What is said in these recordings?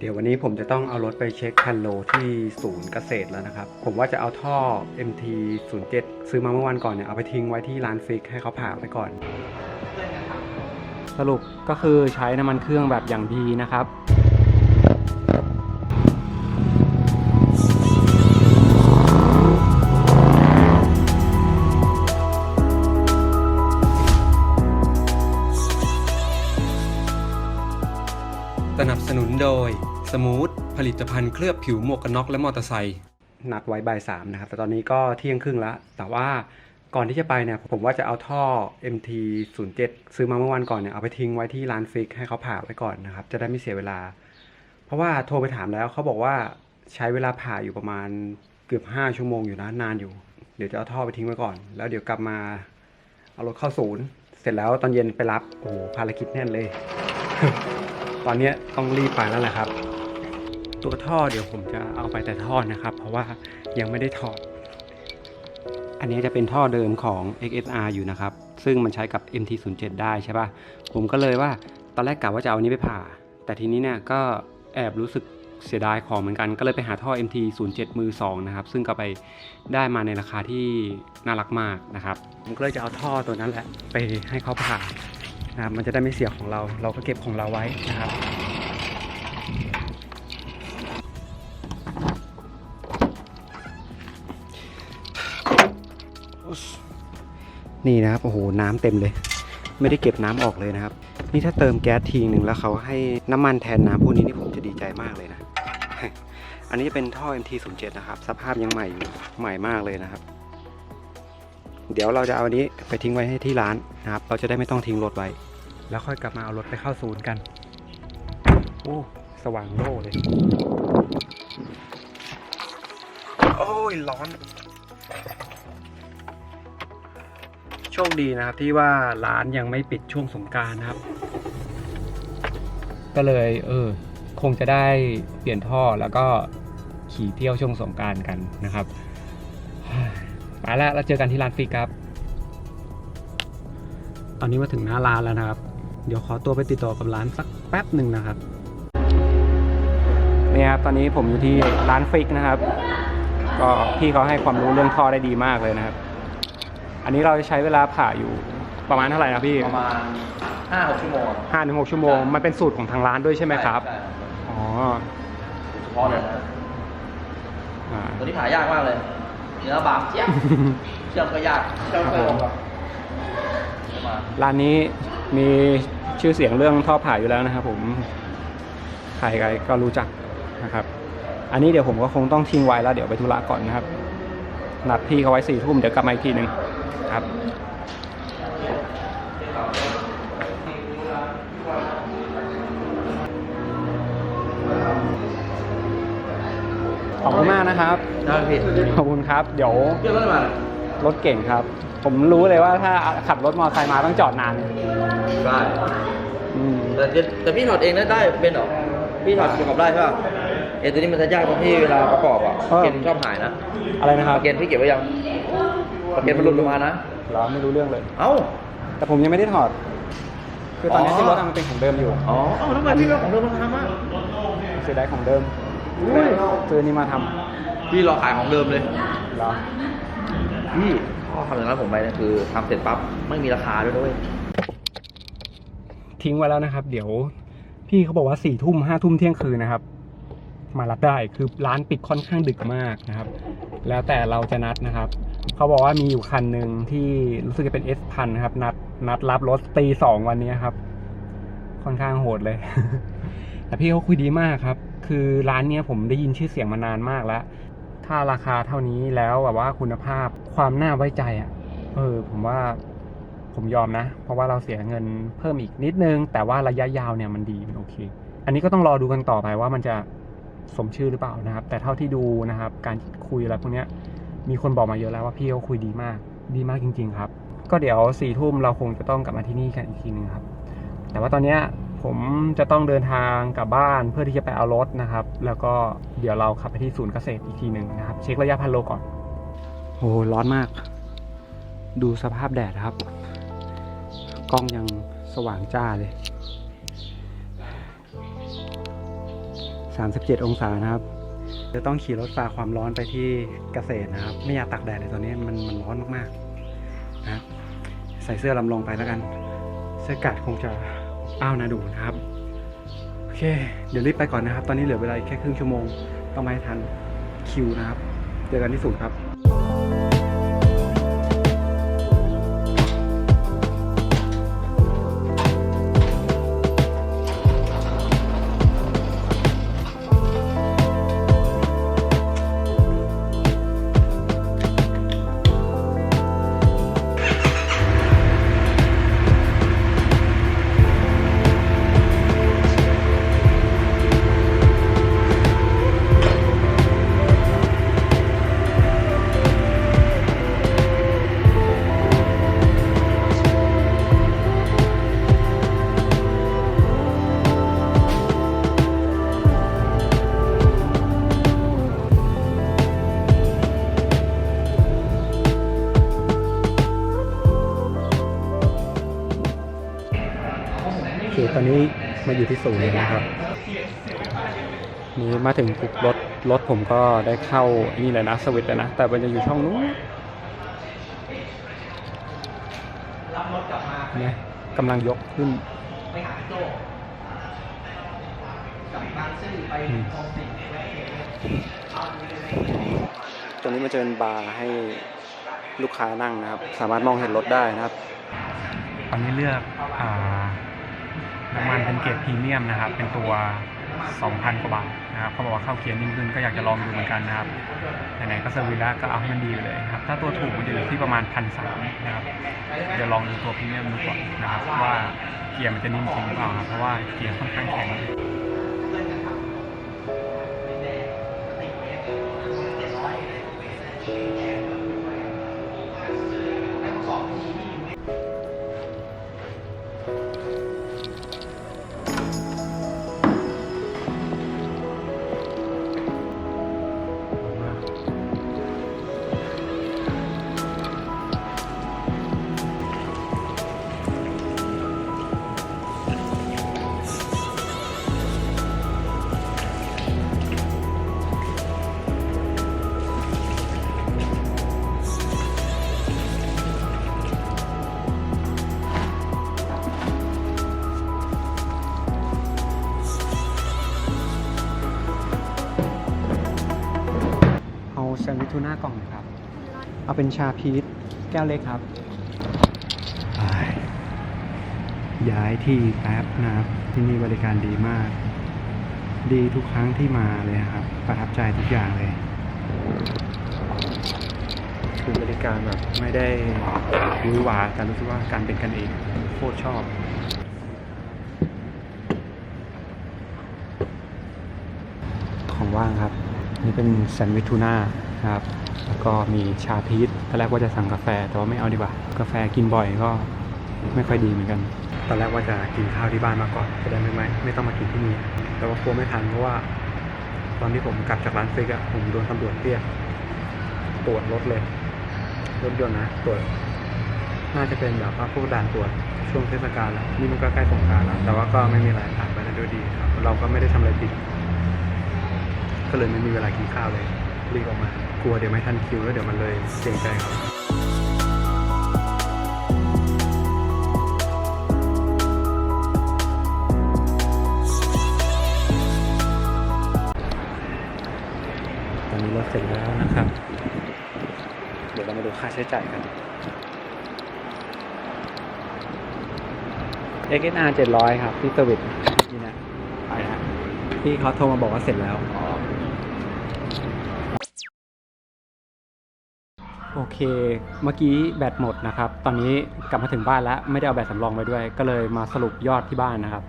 เดี๋ยววันนี้ผมจะต้องเอารถไปเช็คคันโลที่ศูนย์เกษตรแล้วนะครับ ผมว่าจะเอาท่อ MT 07ซื้อมาเมื่อวันก่อนเนี่ย เอาไปทิ้งไว้ที่ร้านฟิกให้เขาผ่าไปก่อน สรุปก็คือใช้น้ำมันเครื่องแบบอย่างดีนะครับ สนับสนุนโดยสมูทผลิตภัณฑ์เคลือบผิวหมวกกันน็อกและมอเตอร์ไซค์นัดไว้บ่ายสามนะครับ แต่ตอนนี้ก็เที่ยงครึ่งแล้ว แต่ว่าก่อนที่จะไปเนี่ยผมว่าจะเอาท่อ MT 07ซื้อมาเมื่อวันก่อนเนี่ยเอาไปทิ้งไว้ที่ร้านฟิกให้เขาผ่าไว้ก่อนนะครับ จะได้ไม่เสียเวลา เพราะว่าโทรไปถามแล้วเขาบอกว่าใช้เวลาผ่าอยู่ประมาณเกือบห้าชั่วโมงอยู่นะนานอยู่ เดี๋ยวจะเอาท่อไปทิ้งไว้ก่อน แล้วเดี๋ยวกลับมาเอารถเข้าศูนย์ เสร็จแล้วตอนเย็นไปรับ โอ้โหภารกิจแน่นเลย ตอนนี้ต้องรีบไปแล้วแหละครับ ตัวท่อเดี๋ยวผมจะเอาไปแต่ท่อนะครับ เพราะว่ายังไม่ได้ถอด อันนี้จะเป็นท่อเดิมของ XSR อยู่นะครับ ซึ่งมันใช้กับ MT07 ได้ใช่ปะ่ะ ผมก็เลยว่าตอนแรกกะว่าจะเอาอันนี้ไปผ่า แต่ทีนี้เนี่ยก็แอบรู้สึกเสียดายของเหมือนกัน ก็เลยไปหาท่อ MT07 มือ2นะครับ ซึ่งก็ไปได้มาในราคาที่น่ารักมากนะครับ ผมก็เลยจะเอาท่อตัวนั้นแหละไปให้เขาผ่า นะครับมันจะได้ไม่เสียของเรา เราก็เก็บของเราไว้นะครับนี่นะครับโอ้โหน้ำเต็มเลย ไม่ได้เก็บน้ำออกเลยนะครับ นี่ถ้าเติมแก๊สทีหนึ่งแล้วเขาให้น้ำมันแทนน้ำพวกนี้นี่ผมจะดีใจมากเลยนะ อันนี้เป็นท่อ MT07 นะครับ สภาพยังใหม่อยู่ใหม่มากเลยนะครับ เดี๋ยวเราจะเอาอันนี้ไปทิ้งไว้ให้ที่ร้านนะครับ เราจะได้ไม่ต้องทิ้งรถไว้ แล้วค่อยกลับมาเอารถไปเข้าศูนย์กัน โอ้ สว่างโล่เลย โอ้ย ร้อน โชคดีนะครับที่ว่าร้านยังไม่ปิดช่วงสงการนะครับ ก็เลย เออ คงจะได้เปลี่ยนท่อแล้วก็ขี่เที่ยวช่วงสงการกันนะครับไปแล้วเราเจอกันที่ร้านฟิกครับ ตอนนี้มาถึงหน้าร้านแล้วนะครับ เดี๋ยวขอตัวไปติดต่อกับร้านสักแป๊บหนึ่งนะครับนี่ครับตอนนี้ผมอยู่ที่ร้านฟิกนะครับ ก็พี่เขาให้ความรู้เรื่องท่อได้ดีมากเลยนะครับ อันนี้เราจะใช้เวลาผ่าอยู่ประมาณเท่าไหร่นะพี่ประมาณห้าหกชั่วโมงห้าถึงหกชั่วโมง มันเป็นสูตรของทางร้านด้วยใช่ไหมครับ ใช่อ๋อเฉพาะเลยอ่า ตัวนี้ผ่ายากมากเลยเนื้อบางเจี๊ยบ เชื่อมก็ยากเชื่อมก็ครับมาร้านนี้มี ชื่อเสียงเรื่องท่อผ่าอยู่แล้วนะครับ ผมใครๆก็รู้จักนะครับ อันนี้เดี๋ยวผมก็คงต้องทิ้งไว้แล้วเดี๋ยวไปธุระก่อนนะครับนัดพี่เขาไว้สี่ทุ่มเดี๋ยวกลับมาอีกทีหนึ่งครับขอบคุณมากนะครับได้พี่ขอบคุณครับ เดี๋ยวเชื่อมก็มารถเก่งครับ ผมรู้เลยว่าถ้าขับรถมอเตอร์ไซค์มาต้องจอดนาน ได้อืม แต่แต่พี่ถอดเองได้ได้เป็นเหรอพี่ถอดประกอบได้ใช่ป่ะเอตัวนี้มันจะยากตรงที่เวลาประกอบอะเกณฑ์ชอบหายนะอะไรนะครับเกณฑ์พี่เก็บไว้ยังเกณฑ์มันหลุดลงมานะเหรอไม่รู้เรื่องเลย เอ้าแต่ผมยังไม่ได้ถอด คือตอนนี้อ๋อที่รถอะมันเป็นของเดิมอยู่อ๋อเอ้าทำไมพี่ไม่เอาของเดิมมาทำอะเสียดายของเดิมอุ้ยซื้ออนนี้มาทำพี่รอขายของเดิมเลยเหรอพี่พ่อทำอย่างนั้นผมไปเนี่ยคือทำเสร็จปั๊บไม่มีราคาด้วยนะเว้ย ทิ้งไว้แล้วนะครับ เดี๋ยวพี่เขาบอกว่าสี่ทุ่มห้าทุ่มเที่ยงคืนนะครับ มารับได้คือร้านปิดค่อนข้างดึกมากนะครับ แล้วแต่เราจะนัดนะครับ เขาบอกว่ามีอยู่คันหนึ่งที่รู้สึกจะเป็น S พันครับ นัดนัดรับรถตีสองวันนี้ครับ ค่อนข้างโหดเลย แต่พี่เขาคุยดีมากครับ คือร้านเนี้ยผมได้ยินชื่อเสียงมานานมากแล้ว ถ้าราคาเท่านี้แล้วแบบว่าคุณภาพความน่าไว้ใจอะ เออ ผมว่า ผมยอมนะ เพราะว่าเราเสียเงินเพิ่มอีกนิดนึง แต่ว่าระยะยาวเนี่ยมันดีมันโอเค อันนี้ก็ต้องรอดูกันต่อไปว่ามันจะสมชื่อหรือเปล่านะครับ แต่เท่าที่ดูนะครับ การคุยอะไรพวกนี้มีคนบอกมาเยอะแล้วว่าพี่เขาคุยดีมาก ดีมากจริง ๆ ครับ ก็เดี๋ยวสี่ทุ่มเราคงจะต้องกลับมาที่นี่กันอีกทีหนึ่งครับ แต่ว่าตอนนี้ผมจะต้องเดินทางกลับบ้านเพื่อที่จะไปเอารถนะครับ แล้วก็เดี๋ยวเราขับไปที่ศูนย์เกษตรอีกทีหนึ่งนะครับ เช็คระยะพันโลก่อนโอ้ร้อนมาก ดูสภาพแดดครับ ล้องยังสว่างจ้าเลย 37 องศานะครับ จะต้องขี่รถฝ่าความร้อนไปที่เกษตรนะครับ ไม่อยากตากแดดเลยตอนนี้มันมันร้อนมากๆนะใส่เสื้อลำลองไปแล้วกัน เสื้อกัดคงจะอ้าวนะดูนะครับโอเค เดี๋ยวรีบไปก่อนนะครับ ตอนนี้เหลือเวลาแค่ครึ่งชั่วโมงต้องไปให้ทันคิวนะครับ เจอกันที่ศูนย์ครับ มาอยู่ที่ศูนย์แล้วนะครับนี่มาถึงปุ๊บรถรถผมก็ได้เข้านี่เลยนะสวิตช์เลยนะ แต่มันจะอยู่ช่องนู้นเนี่ยกำลังยกขึ้นไปหาโจ้กับบางซื่อไปอืมคลองสี่ตรงนี้มันจะเป็นบาร์ให้ลูกค้านั่งนะครับ สามารถมองเห็นรถได้นะครับ ตอนนี้เลือกอ่า น้ำมันเป็นเกรดพรีเมียมนะครับ เป็นตัว 2,000 กว่าบาทนะครับเขาบอกว่าเข้าเกียร์นิ่งขึ้นก็อยากจะลองดูเหมือนกันนะครับไหนๆก็เซอร์วิสแล้วก็เอาให้มันดีไปเลยครับ ถ้าตัวถูกมันจะอยู่ที่ประมาณพันสามนะครับเดี๋ยวลองดูตัวพรีเมียมดูก่อนนะครับว่าเกียร์มันจะนิ่มจริงหรือเปล่าครับเพราะว่าเกียร์ค่อนข้างแข็ง แซนด์วิชทูน่ากล่องหนึ่งครับ เอาเป็นชาพีชแก้วเล็กครับไปย้ายที่แป๊บนะครับ ที่นี่บริการดีมาก ดีทุกครั้งที่มาเลยครับ ประทับใจทุกอย่างเลย คือบริการแบบไม่ได้หวือหวาแต่รู้สึกว่าการเป็นกันเองโคตรชอบของว่างครับ นี่เป็นแซนด์วิชทูน่า นะครับ แล้วก็มีชาพีชตอนแรกว่าจะสั่งกาแฟแต่ว่าไม่เอาดีกว่า กาแฟกินบ่อยก็ไม่ค่อยดีเหมือนกัน ตอนแรกว่าจะกินข้าวที่บ้านมาก่อนจะได้ไม่ไม่ไม่ต้องมากินที่นี่ แต่ว่ากลัวไม่ทันเพราะว่า ตอนที่ผมกลับจากร้านฟิกอะผมโดนตำรวจเรียกตรวจรถเลย รถยนต์นะตรวจ น่าจะเป็นแบบว่าพวกด่านตรวจช่วงเทศกาลแล้วนี่มันก็ใกล้สงกรารแล้ว แต่ว่าก็ไม่มีอะไรผ่านไปได้ด้วยดีครับ เราก็ไม่ได้ทำอะไรผิด ก็เลยไม่มีเวลากินข้าวเลยรีบออกมา กลัวเดี๋ยวไม่ทันคิวแล้วเดี๋ยวมันเลยเสียงใจเขาตอนนี้รถเสร็จแล้วนะครับ เดี๋ยวเรามาดูค่าใช้จ่ายกัน XNR 700 ครับ ที่สวิตนี่นะไปฮะพี่เขาโทรมาบอกว่าเสร็จแล้ว โอเค เมื่อกี้แบตหมดนะครับ ตอนนี้กลับมาถึงบ้านแล้ว ไม่ได้เอาแบตสำรองไปด้วย ก็เลยมาสรุปยอดที่บ้านนะครับ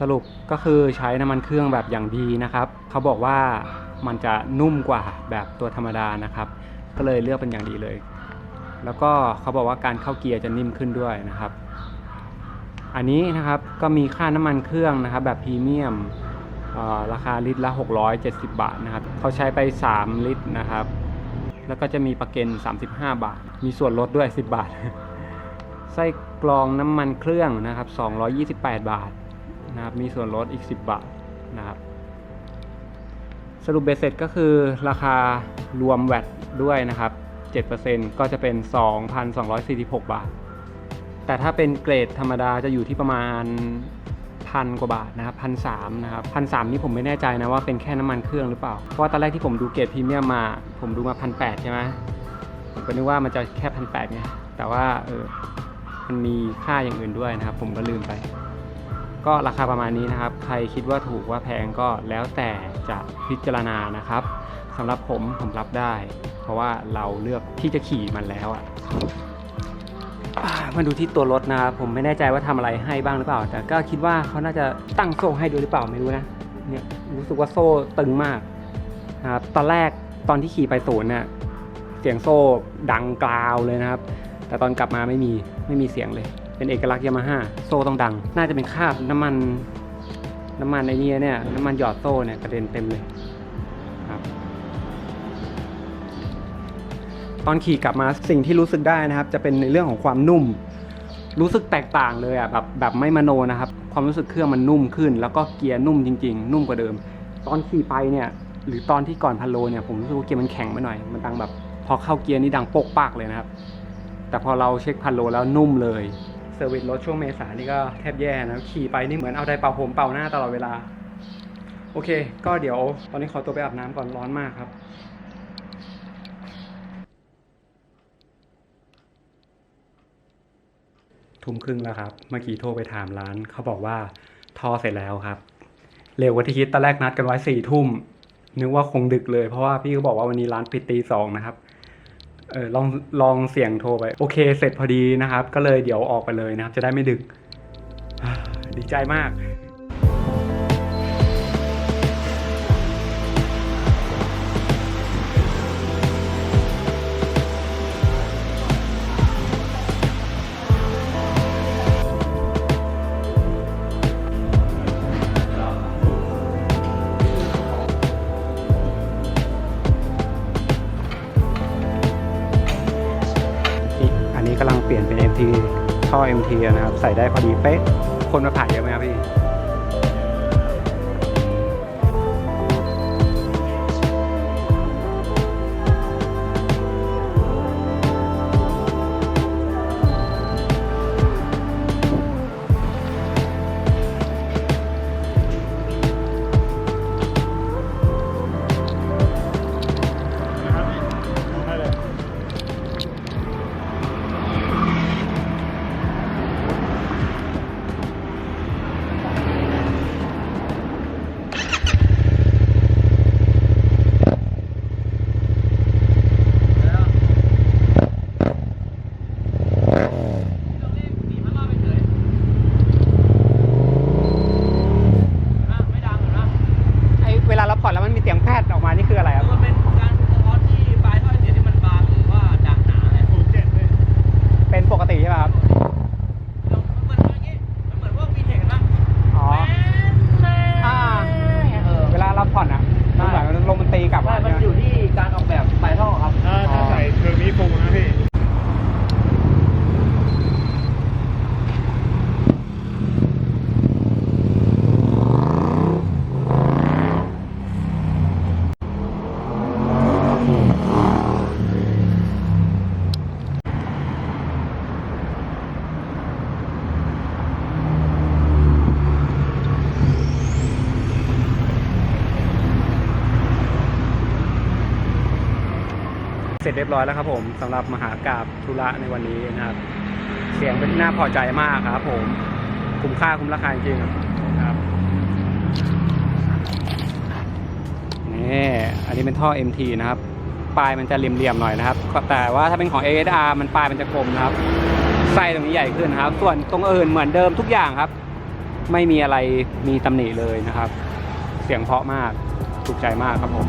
สรุปก็คือใช้น้ำมันเครื่องแบบอย่างดีนะครับ เขาบอกว่ามันจะนุ่มกว่าแบบตัวธรรมดานะครับ ก็เลยเลือกเป็นอย่างดีเลย แล้วก็เขาบอกว่าการเข้าเกียร์จะนิ่มขึ้นด้วยนะครับ อันนี้นะครับก็มีค่าน้ำมันเครื่องนะครับ แบบพรีเมียมราคาลิตรละ 670 บาทนะครับ เขาใช้ไป 3 ลิตรนะครับ แล้วก็จะมีประกัน35 บาท มีส่วนลดด้วย 10 บาท ไส้กรองน้ำมันเครื่องนะครับ 228 บาทนะครับมีส่วนลดอีก 10 บาทนะครับสรุปเบสเสร็จก็คือราคารวมแวตด้วยนะครับ 7%ก็จะเป็น 2,246 บาท แต่ถ้าเป็นเกรดธรรมดาจะอยู่ที่ประมาณ พันกว่าบาทนะครับพันสามนะครับพันสามนี่ผมไม่แน่ใจนะว่าเป็นแค่น้ำมันเครื่องหรือเปล่า เพราะว่าตอนแรกที่ผมดูเกรดพรีเมียมมา ผมดูมาพันแปดใช่ไหมผมก็นึกว่ามันจะแค่พันแปดไงแต่ว่าเออมันมีค่าอย่างอื่นด้วยนะครับ ผมก็ลืมไป ก็ราคาประมาณนี้นะครับ ใครคิดว่าถูกว่าแพงก็แล้วแต่จะพิจารณานะครับสำหรับผมผมรับได้ เพราะว่าเราเลือกที่จะขี่มันแล้วอะอ่า มาดูที่ตัวรถนะครับผมไม่แน่ใจว่าทำอะไรให้บ้างหรือเปล่า แต่ก็คิดว่าเขาน่าจะตั้งโซ่ให้ด้วยหรือเปล่าไม่รู้นะเนี่ยรู้สึกว่าโซ่ตึงมากนะครับตอนแรกตอนที่ขี่ไปศูนย์เนี่ยเสียงโซ่ดังกราวเลยนะครับ แต่ตอนกลับมาไม่มีไม่มีเสียงเลย เป็นเอกลักษณ์ยามาฮ่าโซ่ต้องดัง น่าจะเป็นคราบน้ำมัน น้ำมันไอ้นี่เนี่ยน้ำมันหยอดโซ่เนี่ยกระเด็นเต็มเลย ตอนขี่กลับมาสิ่งที่รู้สึกได้นะครับ จะเป็นในเรื่องของความนุ่ม รู้สึกแตกต่างเลยอะแบบแบบไม่มโนนะครับ ความรู้สึกเครื่องมันนุ่มขึ้น แล้วก็เกียร์นุ่มจริง ๆ นุ่มกว่าเดิม ตอนขี่ไปเนี่ย หรือตอนที่ก่อนพันโลเนี่ยผมรู้สึกว่าเกียร์มันแข็งไปหน่อยมันดังแบบ พอเข้าเกียร์นี่ดังโปกปากเลยนะครับ แต่พอเราเช็คพันโลแล้วนุ่มเลยเซอร์วิสรถช่วงเมษานี่ก็แทบแย่นะขี่ไปนี่เหมือนเอาไดเป่าผมเป่าหน้าตลอดเวลาโอเค ก็เดี๋ยวตอนนี้ขอตัวไปอาบน้ำก่อนร้อนมากครับ ทุ่มครึ่งแล้วครับ เมื่อกี้โทรไปถามร้าน เขาบอกว่าทอเสร็จแล้วครับ เร็วกว่าที่คิดตอนแรกนัดกันไว้สี่ทุ่มนึกว่าคงดึกเลย เพราะว่าพี่ก็บอกว่าวันนี้ร้านปิดตีสองนะครับเออลองลองเสียงโทรไป โอเค เสร็จพอดีนะครับ ก็เลยเดี๋ยวออกไปเลยนะครับ จะได้ไม่ดึก ดีใจมาก นี้กำลังเปลี่ยนเป็น MT ท่อ MT นะครับ ใส่ได้พอดีเป๊ะ คนมาผ่านเยอะไหมครับพี่ ผ่อนแล้วมันมีเสียงแพทย์ออกมานี่คืออะไรครับ มันเป็นการสะท้อนที่ปลายท่อเสียงที่มันบางหรือว่าดังหนาเนี่ย เป็นปกติใช่ไหมครับ มันเหมือนอย่างงี้มันเหมือนพวกวีเทคนะ อ๋อ อ่า เออ เวลาเราผ่อนอะมันเหมือนลมมันตีกลับ ใช่ มา มัน ใช่ไหม อยู่ที่การออกแบบปลายท่อครับ ถ้าถ้าใส่เทอร์มิฟูนะพี่ เสร็จเรียบร้อยแล้วครับผมสำหรับมหากราบธุระในวันนี้นะครับ เสียงเป็นที่น่าพอใจมากครับผมคุ้มค่าคุ้มราคาจริงครับนี่อันนี้เป็นท่อ MT นะครับ ปลายมันจะเหลี่ยมๆหน่อยนะครับ แต่ว่าถ้าเป็นของ ASR มันปลายมันจะกลมนะครับไส้ตรงนี้ใหญ่ขึ้นนะครับ ส่วนตรงอื่นเหมือนเดิมทุกอย่างครับ ไม่มีอะไรมีตำหนิเลยนะครับ เสียงเพราะมากถูกใจมากครับผม